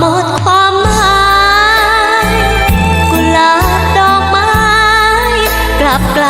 หมดความหมายกุหลาบดอกไม้กลับกลาย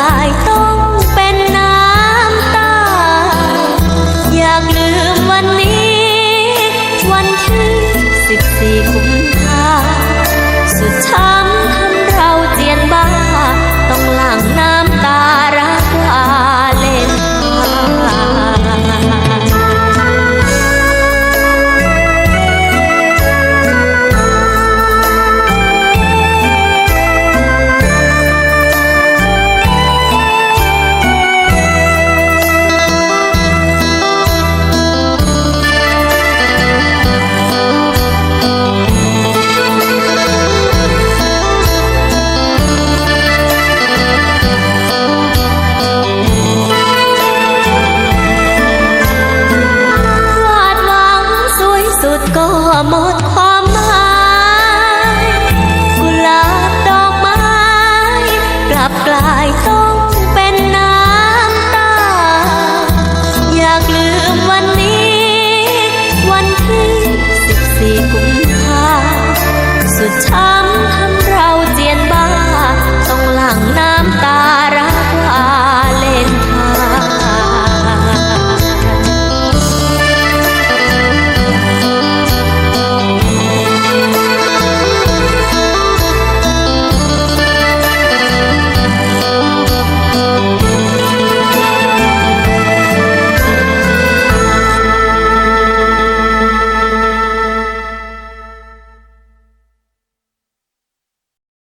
ก